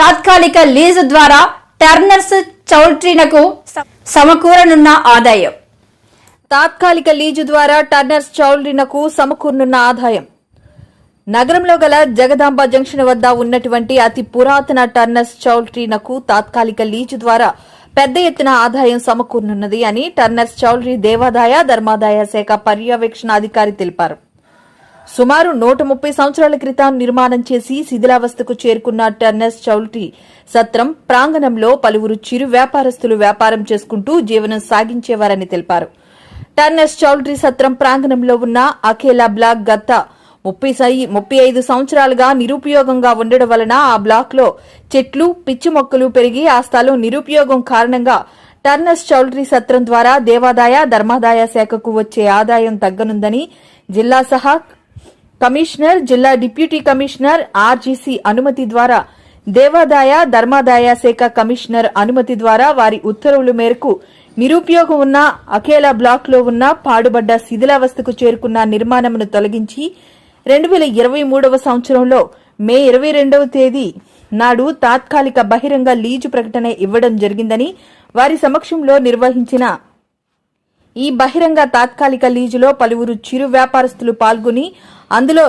తాత్కాలిక లీజు ద్వారా టర్నర్స్ చౌల్ట్రీనకు సమకూరనున్న ఆదాయం. తాత్కాలిక లీజు ద్వారా టర్నర్స్ చౌల్ట్రీనకు సమకూరనున్న ఆదాయం. నగరంలో గల జగదాంబ జంక్షన్ వద్ద ఉన్నటువంటి అతి పురాతన టర్నర్స్ చౌల్ట్రీనకు తాత్కాలిక లీజు ద్వారా పెద్ద ఎత్తున ఆదాయం సమకూరనున్నది అని టర్నర్స్ చౌల్ట్రీ దేవాదాయ ధర్మాదాయ శాఖ పర్యవేక్షణ అధికారి తెలిపారు. సుమారు నూట ముప్పై సంవత్సరాల క్రితం నిర్మాణం చేసి శిథిలావస్థకు చేరుకున్న టర్నస్ చౌల్టీ సత్రం ప్రాంగణంలో పలువురు చిరు వ్యాపారస్తులు వ్యాపారం చేసుకుంటూ జీవనం సాగించేవారని తెలిపారు. టర్నస్ చౌల్టీ సత్రం ప్రాంగణంలో ఉన్న అఖేలా బ్లాక్ గత ముప్పై సై- ముప్పై ఐదు సంవత్సరాలుగా నిరుపయోగంగా ఉండడం వలన ఆ బ్లాక్లో చెట్లు పిచ్చి మొక్కలు పెరిగి ఆ స్థలం నిరుపయోగం కారణంగా టర్నస్ చౌల్ట్రీ సత్రం ద్వారా దేవాదాయ ధర్మాదాయ శాఖకు వచ్చే ఆదాయం తగ్గనుందని జిల్లా సహా కమిషనర్ జిల్లా డిప్యూటీ కమిషనర్ ఆర్జీసీ అనుమతి ద్వారా దేవాదాయ ధర్మాదాయ శాఖ కమిషనర్ అనుమతి ద్వారా వారి ఉత్తర్వుల మేరకు నిరుపయోగం ఉన్న అఖేలా బ్లాక్లో ఉన్న పాడుబడ్డ శిథిలావస్థకు చేరుకున్న నిర్మాణమును తొలగించి రెండు వేల ఇరవై మూడవ సంవత్సరంలో మే ఇరవై రెండవ తేదీ నాడు తాత్కాలిక బహిరంగ లీజు ప్రకటన ఇవ్వడం జరిగిందని వారి సమక్షంలో నిర్వహించిన ఈ బహిరంగ తాత్కాలిక లీజులో పలువురు చిరు వ్యాపారస్తులు పాల్గొని అందులో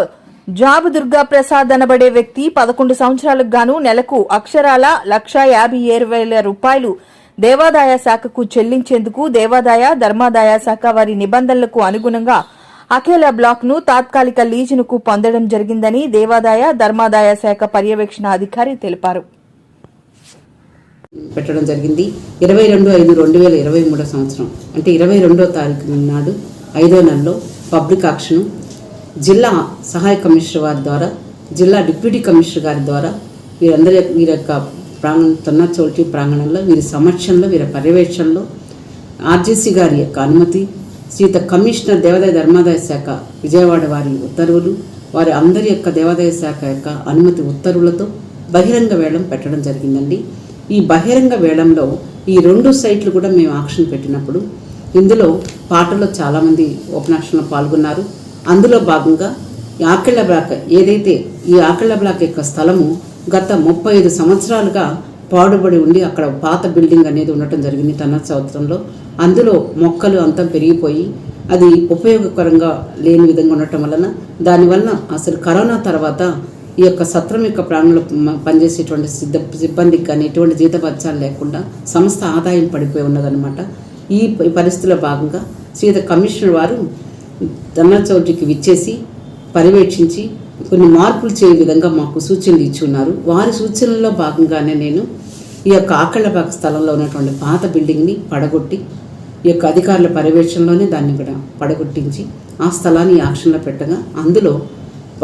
జాబు దుర్గా ప్రసాద్ అనబడే వ్యక్తి పదకొండు సంవత్సరాలకు గాను నెలకు అక్షరాల లక్ష యాభై ఏడు వేల రూపాయలు దేవాదాయ శాఖకు చెల్లించేందుకు దేవాదాయ ధర్మాదాయ శాఖ వారి నిబంధనలకు అనుగుణంగా అఖేలా బ్లాక్ను తాత్కాలిక లీజునకు పొందడం జరిగిందని దేవాదాయ ధర్మాదాయ శాఖ పర్యవేక్షణ అధికారి తెలిపారు. పెట్టడం జరిగింది. ఇరవై రెండు ఐదు రెండు వేల ఇరవై మూడో సంవత్సరం అంటే ఇరవై రెండో తారీఖు నాడు ఐదో నెలలో పబ్లిక్ ఆక్షన్ జిల్లా సహాయ కమిషనర్ వారి ద్వారా జిల్లా డిప్యూటీ కమిషనర్ గారి ద్వారా వీరందరి వీరి యొక్క ప్రాంగణ తొన్న చోటి ప్రాంగణంలో వీరి సమక్షంలో వీరి పర్యవేక్షణలో ఆర్జీసీ గారి యొక్క అనుమతి శ్రీత కమిషనర్ దేవాదాయ ధర్మాదాయ శాఖ విజయవాడ వారి ఉత్తర్వులు వారి అందరి యొక్క దేవాదాయ శాఖ యొక్క అనుమతి ఉత్తర్వులతో బహిరంగ వేళం పెట్టడం జరిగిందండి. ఈ బహిరంగ వేళంలో ఈ రెండు సైట్లు కూడా మేము ఆక్షన్ పెట్టినప్పుడు ఇందులో పాటలో చాలామంది ఓపెన్ ఆక్షన్లో పాల్గొన్నారు. అందులో భాగంగా ఈ ఆకిళ్ళ బ్లాక్ ఏదైతే ఈ ఆకిళ్ళ బ్లాక్ యొక్క స్థలము గత ముప్పై ఐదు సంవత్సరాలుగా పాడుబడి ఉండి అక్కడ పాత బిల్డింగ్ అనేది ఉండటం జరిగింది తన సంవత్సరంలో. అందులో మొక్కలు అంతా పెరిగిపోయి అది ఉపయోగకరంగా లేని విధంగా ఉండటం వలన దానివల్ల అసలు కరోనా తర్వాత ఈ యొక్క సత్రం యొక్క ప్రాణంలో పనిచేసేటువంటి సిద్ధ సిబ్బందికి కానీ ఎటువంటి జీతపత్యాలు లేకుండా సంస్థ ఆదాయం పడిపోయి ఉన్నదనమాట ఈ ప- పరిస్థితిలో భాగంగా సీత కమిషనర్ వారు ధర్నా చౌదరికి విచ్చేసి పర్యవేక్షించి కొన్ని మార్పులు చేయ విధంగా మాకు సూచనలు ఇచ్చి ఉన్నారు వారి సూచనల్లో భాగంగానే నేను ఈ యొక్క ఆకళ్ళపాక స్థలంలో ఉన్నటువంటి పాత బిల్డింగ్ని పడగొట్టి ఈ యొక్క అధికారుల పర్యవేక్షణలోనే దాన్ని కూడా పడగొట్టించి ఆ స్థలాన్ని ఆక్షన్లో పెట్టగా అందులో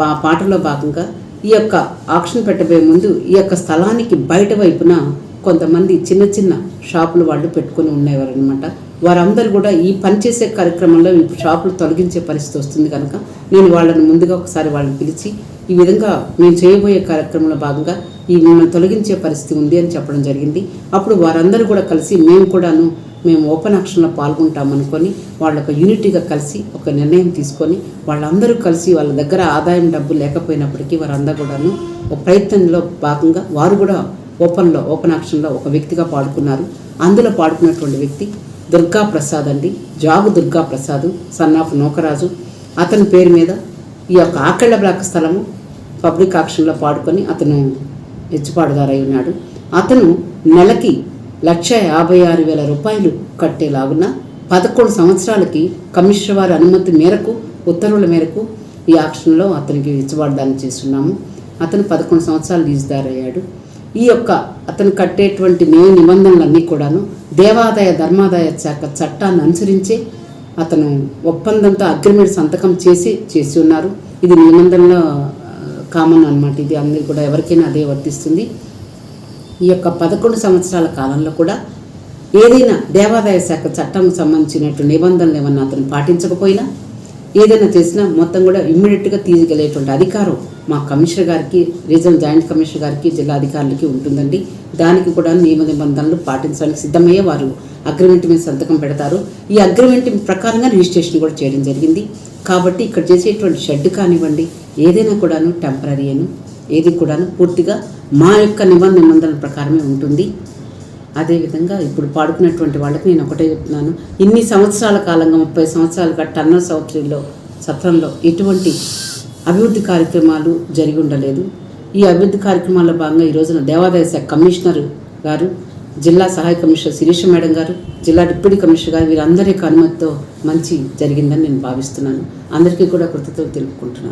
ఆ పాటలో భాగంగా ఈ యొక్క ఆక్షన్ పెట్టబోయే ముందు ఈ యొక్క స్థలానికి బయట వైపున కొంతమంది చిన్న చిన్న షాపులు వాళ్ళు పెట్టుకొని ఉండేవారనమాట వారందరూ కూడా ఈ పనిచేసే కార్యక్రమంలో ఈ షాపులు తొలగించే పరిస్థితి వస్తుంది కనుక నేను వాళ్ళని ముందుగా ఒకసారి వాళ్ళని పిలిచి ఈ విధంగా మేము చేయబోయే కార్యక్రమంలో భాగంగా ఈ మిమ్మల్ని తొలగించే పరిస్థితి ఉంది అని చెప్పడం జరిగింది. అప్పుడు వారందరూ కూడా కలిసి మేము కూడాను మేము ఓపెన్ యాక్షన్లో పాల్గొంటామనుకొని వాళ్ళ ఒక యూనిటీగా కలిసి ఒక నిర్ణయం తీసుకొని వాళ్ళందరూ కలిసి వాళ్ళ దగ్గర ఆదాయం డబ్బు లేకపోయినప్పటికీ వారందరూ కూడాను ఒక ప్రయత్నంలో భాగంగా వారు కూడా ఓపెన్లో ఓపెన్ యాక్షన్లో ఒక వ్యక్తిగా పాడుకున్నారు అందులో పాడుకున్నటువంటి వ్యక్తి దుర్గా ప్రసాద్ అండి. Jagu Durga Prasad son of Nokaraju. అతని పేరు మీద ఈ యొక్క ఆకళ్ళ బ్లాక్ స్థలము పబ్లిక్ ఆక్షన్లో పాడుకొని అతను హెచ్చుపాటుదారై ఉన్నాడు. అతను నెలకి లక్ష యాభై ఆరు వేల రూపాయలు కట్టేలాగున పదకొండు సంవత్సరాలకి కమిషనర్ వారి అనుమతి మేరకు ఉత్తర్వుల మేరకు ఈ ఆక్షన్లో అతనికి ఇచ్చబడదాన్ని చేస్తున్నాము. అతను పదకొండు సంవత్సరాలు లీజుదారయ్యాడు. ఈ యొక్క అతను కట్టేటువంటి మే నిబంధనలన్నీ కూడాను దేవాదాయ ధర్మాదాయ శాఖ చట్టాన్ని అనుసరించే అతను ఒప్పందంతో అగ్రిమెంట్ సంతకం చేసి చేసి ఉన్నారు. ఇది నిబంధనలో కామన్ అన్నమాట. ఇది అందరికీ కూడా ఎవరికైనా అదే వర్తిస్తుంది. ఈ యొక్క పదకొండు సంవత్సరాల కాలంలో కూడా ఏదైనా దేవాదాయ శాఖ చట్టం సంబంధించినటువంటి నిబంధనలు ఏమన్నా అతను పాటించకపోయినా ఏదైనా చేసినా మొత్తం కూడా ఇమ్మీడియట్గా తీసుకెళ్ళేటువంటి అధికారం మా కమిషనర్ గారికి రీజనల్ జాయింట్ కమిషనర్ గారికి జిల్లా అధికారులకి ఉంటుందండి. దానికి కూడా నియమ నిబంధనలు పాటించడానికి సిద్ధమయ్యే వారు అగ్రిమెంట్ మీద సంతకం పెడతారు. ఈ అగ్రిమెంట్ ప్రకారంగా రిజిస్ట్రేషన్ కూడా చేయడం జరిగింది. కాబట్టి ఇక్కడ చేసేటువంటి షెడ్ కానివ్వండి ఏదైనా కూడాను టెంపరీ అను ఏది కూడాను పూర్తిగా మా యొక్క నిబంధన నిబంధనల ప్రకారమే ఉంటుంది. అదేవిధంగా ఇప్పుడు పాడుకున్నటువంటి వాళ్ళకి నేను ఒకటే చెప్తున్నాను. ఇన్ని సంవత్సరాల కాలంగా ముప్పై సంవత్సరాలుగా టన్నర్ సౌత్రిలో సత్రంలో ఎటువంటి అభివృద్ధి కార్యక్రమాలు జరిగి ఉండలేదు. ఈ అభివృద్ధి కార్యక్రమాల్లో భాగంగా ఈ రోజున దేవాదాయ శాఖ కమిషనర్ గారు జిల్లా సహాయ కమిషనర్ శిరీష మేడం గారు జిల్లా డిప్యూటీ కమిషనర్ గారు వీరందరి యొక్క అనుమతితో మంచి జరిగిందని నేను భావిస్తున్నాను. అందరికీ కూడా కృతజ్ఞతలు తెలుపుకుంటున్నాను.